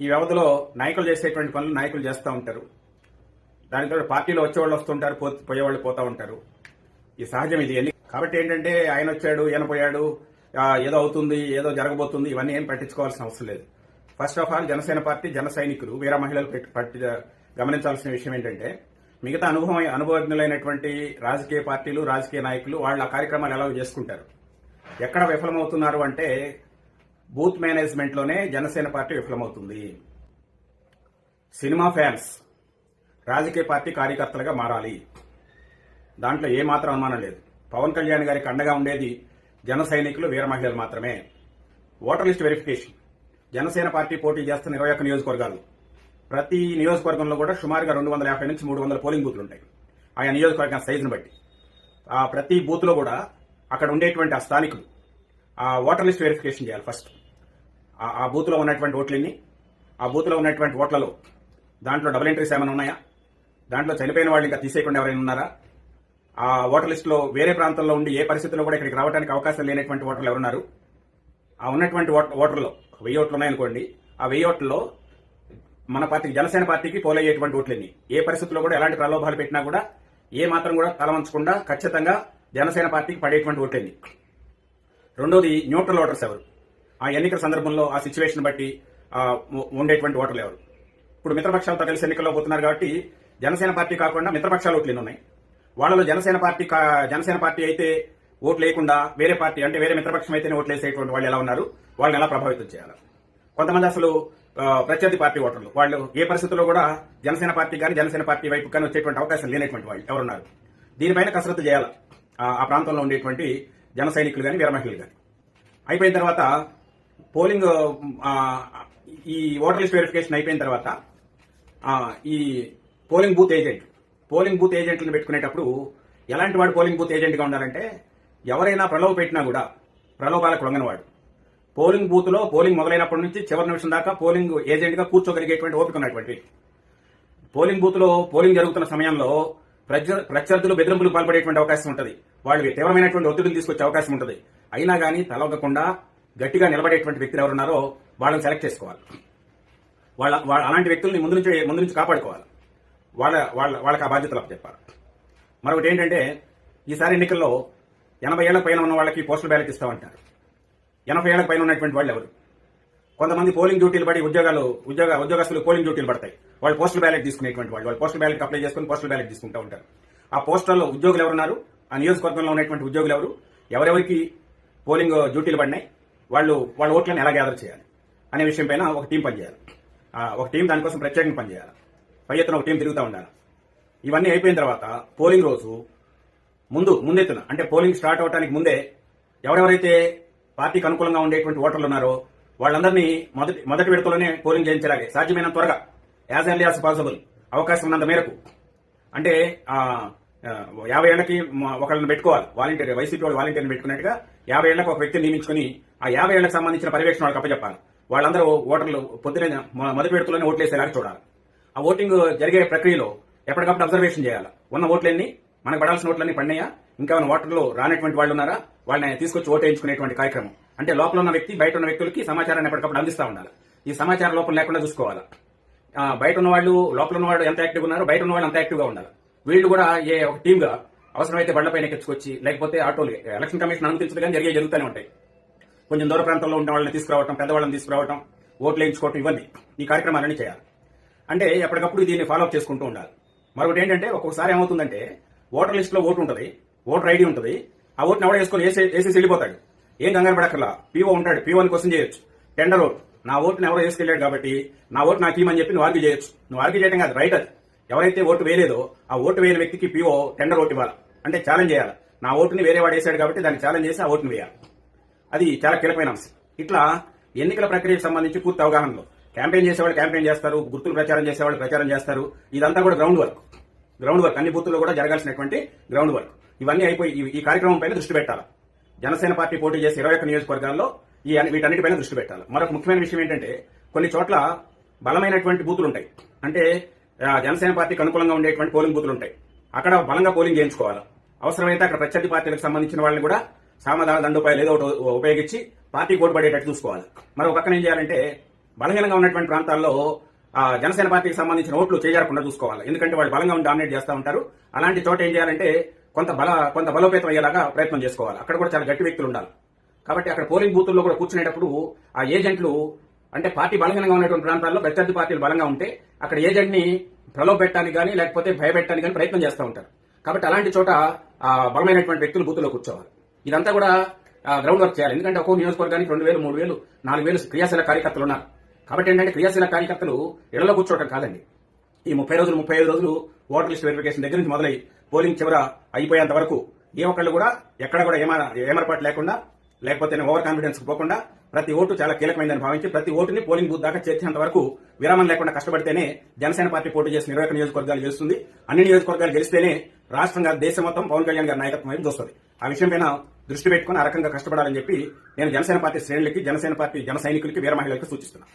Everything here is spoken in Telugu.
ఈ వ్యవధిలో నాయకులు చేసేటువంటి పనులు నాయకులు చేస్తూ ఉంటారు. దానితో పార్టీలో వచ్చేవాళ్ళు వస్తుంటారు పో- పోయేవాళ్ళు పోతూ ఉంటారు. ఈ సహజం ఇది. ఎన్ని కాబట్టి ఏంటంటే ఆయన వచ్చాడు ఈయన పోయాడు ఏదో అవుతుంది ఏదో జరగబోతుంది ఇవన్నీ ఏం పట్టించుకోవాల్సిన అవసరం లేదు. First of all Janasena party జన సైనికులు వీర మహిళలు పట్టి గమనించాల్సిన విషయం ఏంటంటే మిగతా అనుభవం అనుభవజ్ఞులైనటువంటి రాజకీయ పార్టీలు రాజకీయ నాయకులు వాళ్ళ కార్యక్రమాలు ఎలా చేసుకుంటారు. ఎక్కడ విఫలమవుతున్నారు అంటే బూత్ మేనేజ్మెంట్లోనే జనసేన పార్టీ విఫలమవుతుంది. సినిమా ఫ్యాన్స్ రాజకీయ పార్టీ కార్యకర్తలుగా మారాలి. దాంట్లో ఏమాత్రం అనుమానం లేదు. పవన్ కళ్యాణ్ గారికి అండగా ఉండేది జన సైనికులు వీర మహిళలు మాత్రమే. Voter list verification. Janasena party పోటీ చేస్తున్న ఇరవై ఒక్క నియోజకవర్గాలు. ప్రతి నియోజకవర్గంలో కూడా సుమారుగా రెండు వందల యాభై నుంచి మూడు వందల పోలింగ్ బూత్లు ఉంటాయి. ఆయా నియోజకవర్గం సైజును బట్టి. ఆ ప్రతి బూత్లో కూడా అక్కడ ఉండేటువంటి ఆ స్థానికులు ఆ ఓటర్ లిస్ట్ వెరిఫికేషన్ చేయాలి ఫస్ట్. ఆ- బూత్లో ఉన్నటువంటి ఓట్లన్నీ ఆ బూత్లో ఉన్నటువంటి ఓట్లలో దాంట్లో డబుల్ ఎంట్రీస్ ఏమైనా ఉన్నాయా? దాంట్లో చనిపోయిన వాళ్ళు ఇంకా తీసేయకుండా ఎవరైనా ఉన్నారా? ఆ ఓటర్ లిస్టులో వేరే ప్రాంతంలో ఉండి ఏ పరిస్థితుల్లో కూడా ఇక్కడికి రావడానికి అవకాశం లేనటువంటి ఓటర్లు ఎవరున్నారు? ఆ ఉన్నటువంటి ఓటర్లో వెయ్యి ఓట్లు ఉన్నాయనుకోండి ఆ వెయ్యి ఓట్లలో మన పార్టీకి జనసేన పార్టీకి పోలయ్యేటువంటి ఓట్లన్నీ ఏ పరిస్థితుల్లో కూడా ఎలాంటి ప్రలోభాలు పెట్టినా కూడా ఏ మాత్రం కూడా తలవంచకుండా ఖచ్చితంగా జనసేన పార్టీకి పడేటువంటి ఓట్లన్నీ. రెండోది న్యూట్రల్ ఓటర్స్ ఎవరు? ఆ ఎన్నికల సందర్భంలో ఆ సిచ్యువేషన్ బట్టి ఉండేటువంటి ఓటర్లు ఎవరు? ఇప్పుడు మిత్రపక్షాలతో కలిసి ఎన్నికల్లో పోతున్నారు కాబట్టి జనసేన పార్టీ కాకుండా మిత్రపక్షాలు ఓట్లు ఎన్ని ఉన్నాయి? వాళ్ళలో జనసేన పార్టీ కా- జనసేన పార్టీ అయితే ఓట్లు లేకుండా వేరే పార్టీ అంటే వేరే మిత్రపక్షం అయితేనే ఓట్లు వేసేటువంటి వాళ్ళు ఎలా ఉన్నారు? వాళ్ళని ఎలా ప్రభావితం చేయాలి? కొంతమంది అసలు ప్రత్యర్థి పార్టీ ఓటర్లు. వాళ్ళు ఏ పరిస్థితుల్లో కూడా జనసేన పార్టీ కానీ జనసేన పార్టీ వైపు కానీ వచ్చేటువంటి అవకాశం లేనటువంటి వాళ్ళు ఎవరున్నారు? దీనిపైన కసరత్తు చేయాలి? ఆ ఆ ప్రాంతంలో ఉండేటువంటి జన సైనికులు కానీ వీర మహిళలు కానీ. అయిపోయిన తర్వాత పోలింగ్ ఈ ఓటర్ లిస్ట్ వెరిఫికేషన్ అయిపోయిన తర్వాత ఈ polling booth agent polling booth ఏజెంట్లను పెట్టుకునేటప్పుడు ఎలాంటి వాడు పోలింగ్ బూత్ ఏజెంట్గా ఉండాలంటే ఎవరైనా ప్రలోభ పెట్టినా కూడా ప్రలోభాలకు లొంగనివాడు. పోలింగ్ బూత్లో పోలింగ్ మొదలైనప్పటి నుంచి చివరి నిమిషం దాకా పోలింగ్ ఏజెంట్గా కూర్చోగలిగేటువంటి ఓపిక ఉన్నటువంటి. పోలింగ్ బూత్లో పోలింగ్ జరుగుతున్న సమయంలో ప్రత్యర్థులు బెదిరింపులు పాల్పడేటువంటి అవకాశం ఉంటుంది. వాళ్ళు తీవ్రమైనటువంటి ఒత్తిడిని తీసుకొచ్చే అవకాశం ఉంటుంది. అయినా కానీ తలవకుండా గట్టిగా నిలబడేటువంటి వ్యక్తులు ఎవరున్నారో వాళ్ళని సెలెక్ట్ చేసుకోవాలి. వాళ్ళ వాళ్ళ అలాంటి వ్యక్తుల్ని ముందు నుంచి ముందు నుంచి కాపాడుకోవాలి. వాళ్ళ వాళ్ళ వాళ్ళకి ఆ బాధ్యతలు చెప్పాలి మరొకటి ఏంటంటే ఈసారి ఎన్నికల్లో ఎనభై ఏళ్ళ పైన ఉన్న వాళ్ళకి పోస్టల్ బ్యాలెట్ ఇస్తామంటారు. ఎనభై ఏళ్ళ పైన ఉన్నటువంటి వాళ్ళు ఎవరు? కొంతమంది పోలింగ్ డ్యూటీలు పడి ఉద్యోగాలు ఉద్యోగ ఉద్యోగస్తులు పోలింగ్ డ్యూటీలు పడతాయి. వాళ్ళు పోస్టల్ బ్యాలెట్ తీసుకునేటువంటి వాళ్ళు వాళ్ళు పోస్టల్ బ్యాలెట్ అప్లై చేసుకుని పోస్టల్ బ్యాలెట్ తీసుకుంటూ ఉంటారు. ఆ పోస్టల్లో ఉద్యోగులు ఎవరున్నారు? ఆ నియోజకవర్గంలో ఉన్నటువంటి ఉద్యోగులు ఎవరు? ఎవరెవరికి పోలింగ్ డ్యూటీలు పడినాయి? వాళ్ళు వాళ్ళ ఓట్లను ఎలా గ్యాదర్ చేయాలి అనే విషయం పైన ఒక టీం పనిచేయాలి. ఒక టీం దానికోసం ప్రత్యేకంగా పనిచేయాలి. పై ఎత్తున ఒక టీం తిరుగుతూ ఉండాలి. ఇవన్నీ అయిపోయిన తర్వాత పోలింగ్ రోజు ముందు ముందెత్తున అంటే పోలింగ్ స్టార్ట్ అవడానికి ముందే ఎవరెవరైతే పార్టీకి అనుకూలంగా ఉండేటువంటి ఓటర్లు ఉన్నారో వాళ్ళందరినీ మొదటి మొదటి విడతలోనే పోలింగ్ చేయించలాగే సాధ్యమైన త్వరగా. యాజ్ ఎర్లీ యాజ్ పాసిబుల్ అవకాశం ఉన్నంత మేరకు. అంటే యాభై ఏళ్ళకి ఒకళ్ళని పెట్టుకోవాలి. వాలంటీర్ వైసీపీ వాళ్ళు వాలంటీర్ని పెట్టుకున్నట్టుగా యాభై ఏళ్ళకి ఒక వ్యక్తిని నియమించుకుని ఆ యాభై ఏళ్ళకి సంబంధించిన పర్యవేక్షణ వాళ్ళకి అప్పచెప్పాలి. వాళ్ళందరూ ఓటర్లు పొద్దున మొదటి విడతలోనే ఓట్లేసేలాగా చూడాలి. ఆ ఓటింగ్ జరిగే ప్రక్రియలో ఎప్పటికప్పుడు అబ్జర్వేషన్ చేయాలి. ఉన్న ఓట్లన్నీ మనకు పడాల్సిన ఓట్లన్నీ పడినాయా ఇంకా మన ఓటర్లు రానటువంటి వాళ్ళు ఉన్నారా? వాళ్ళని తీసుకొచ్చి ఓటు వేయించుకునేటువంటి కార్యక్రమం. అంటే లోపల ఉన్న వ్యక్తి బయట ఉన్న వ్యక్తులకి సమాచారాన్ని ఎప్పటికప్పుడు అందిస్తూ ఉండాలి. ఈ సమాచారం లోపల లేకుండా చూసుకోవాలి? బయట ఉన్న వాళ్ళు లోపల ఉన్నవాళ్ళు ఎంత యాక్టివ్ ఉన్నారు బయట ఉన్న వాళ్ళు అంత యాక్టివ్గా ఉండాలి. వీళ్ళు కూడా ఏ ఒక టీమ్గా అవసరమైతే బండ్లపైన ఎక్కించుకొచ్చి లేకపోతే ఆటోలు ఎలక్షన్ కమిషన్ అనుమతించదు కానీ జరిగే జరుగుతూనే ఉంటాయి. కొంచెం దూర ప్రాంతంలో ఉన్న వాళ్ళని తీసుకురావటం పెద్దవాళ్ళని తీసుకురావటం ఓట్లు వేయించుకోవటం ఇవన్నీ ఈ కార్యక్రమాలన్నీ చేయాలి. అంటే ఎప్పటికప్పుడు దీన్ని ఫాలో అప్ చేసుకుంటూ ఉండాలి. మరొకటి ఏంటంటే ఒక్కొక్కసారి ఏమవుతుందంటే ఓటర్ లిస్టులో ఓటు ఉంటుంది ఓటర్ ఐడి ఉంటుంది ఆ ఓటుని ఎవడ వేసుకొని వేసే వేసేసి వెళ్ళిపోతాడు. ఏం కంగారు పడక్కర్లా? పీఓ ఉంటాడు పీఓని కోసం చేయొచ్చు. టెండర్ ఓట్ నా ఓటుని ఎవరో వేసుకెళ్ళాడు కాబట్టి నా ఓటు నాకు ఇవ్వమని చెప్పి నువ్వు ఆర్గ్యూ చేయొచ్చు. నువ్వు ఆర్గ్యూ చేయడం కాదు రైట్ అది. ఎవరైతే ఓటు వేయలేదో ఆ ఓటు వేయని వ్యక్తికి పీఓ టెండర్ ఓటు ఇవ్వాలి. అంటే ఛాలెంజ్ చేయాలి. నా ఓటుని వేరే వాడు వేసాడు కాబట్టి దాన్ని ఛాలెంజ్ చేసి ఆ ఓటుని వేయాలి. అది చాలా కీలకమైన అంశం. ఇట్లా ఎన్నికల ప్రక్రియకు సంబంధించి పూర్తి అవగాహనలో క్యాంపెయిన్ చేసేవాళ్ళు క్యాంపెయిన్ చేస్తారు గుర్తులు ప్రచారం చేసేవాళ్ళు ప్రచారం చేస్తారు. ఇదంతా కూడా గ్రౌండ్ వర్క్ గ్రౌండ్ వర్క్ అన్ని బూతుల్లో కూడా జరగాల్సినటువంటి గ్రౌండ్ వర్క్ ఇవన్నీ అయిపోయి ఈ- కార్యక్రమం పైన దృష్టి పెట్టాలి. జనసేన పార్టీ పోటీ చేసే ఇరవై ఒక్క నియోజకవర్గాల్లో ఈ వీటన్నిటిపైన దృష్టి పెట్టాలి. మరొక ముఖ్యమైన విషయం ఏంటంటే కొన్ని చోట్ల బలమైనటువంటి బూతులు ఉంటాయి. అంటే జనసేన పార్టీకి అనుకూలంగా ఉండేటువంటి పోలింగ్ బూతులు ఉంటాయి. అక్కడ బలంగా పోలింగ్ చేయించుకోవాలి. అవసరమైతే అక్కడ ప్రత్యర్థి పార్టీలకు సంబంధించిన వాళ్ళని కూడా సామధాన దండుపాయలు ఏదో ఒకటి ఉపయోగించి పార్టీ కోడ్పడేటట్టు పడేటట్టు చూసుకోవాలి. మరి ఒక పక్కన ఏం చేయాలంటే బలహీనంగా ఉన్నటువంటి ప్రాంతాల్లో ఆ, జనసేన పార్టీకి సంబంధించిన ఓట్లు చేజారకుండా చూసుకోవాలి. ఎందుకంటే వాళ్ళు బలంగా డామినేట్ చేస్తూ ఉంటారు. అలాంటి చోట ఏం చేయాలంటే కొంత బల కొంత బలోపేతం అయ్యేలాగా ప్రయత్నం చేసుకోవాలి. అక్కడ కూడా చాలా గట్టి వ్యక్తులు ఉండాలి. కాబట్టి అక్కడ పోలింగ్ బూతుల్లో కూడా కూర్చునేటప్పుడు ఆ ఏజెంట్లు అంటే పార్టీ బలహీనంగా ఉన్నటువంటి ప్రాంతాల్లో ప్రత్యర్థి పార్టీలు బలంగా ఉంటే అక్కడ ఏజెంట్ని ప్రలోభెట్టడానికి కానీ లేకపోతే భయపెట్టడానికి కానీ ప్రయత్నం చేస్తూ ఉంటారు. కాబట్టి అలాంటి చోట ఆ బలమైనటువంటి వ్యక్తులు బూతుల్లో కూర్చోవాలి. ఇదంతా కూడా గ్రౌండ్ వర్క్ చేయాలి. ఎందుకంటే ఒక్కో నియోజకవర్గానికి రెండు వేలు మూడు వేలు నాలుగు వేలు క్రియాశీల కార్యకర్తలు ఉన్నారు. కాబట్టి ఏంటంటే క్రియాశీల కార్యకర్తలు ఇళ్ళలో కూర్చోవడం కాదండి. ఈ ముప్పై రోజులు ముప్పై ఐదు రోజులు ఓటర్ లిస్ట్ వెరిఫికేషన్ దగ్గర నుంచి మొదలై పోలింగ్ చివర అయిపోయేంత వరకు ఏ ఒక్కళ్ళు కూడా ఎక్కడ కూడా ఏమ ఏమరపాటు లేకుండా లేకపోతే ఓవర్ కాన్ఫిడెన్స్ పోకుండా ప్రతి ఓటు చాలా కీలకమైందని భావించి ప్రతి ఓటుని పోలింగ్ బూత్ దాకా చేర్చేంత వరకు విరామం లేకుండా కష్టపడితేనే జనసేన పార్టీ పోటీ చేసిన ఇరవై నియోజకవర్గాలు గెలుస్తుంది. అన్ని నియోజకవర్గాలు గెలిస్తేనే రాష్ట్రంగా దేశం మొత్తం పవన్ కళ్యాణ్ గారి నాయకత్వం వైపు చూస్తుంది ఆ విషయం పైన దృష్టి పెట్టుకుని ఆ రకంగా కష్టపడాలని చెప్పి నేను జనసేన పార్టీ శ్రేణులకి జనసేన పార్టీ జన సైనికులకి వీర మహిళలకు సూచిస్తున్నాను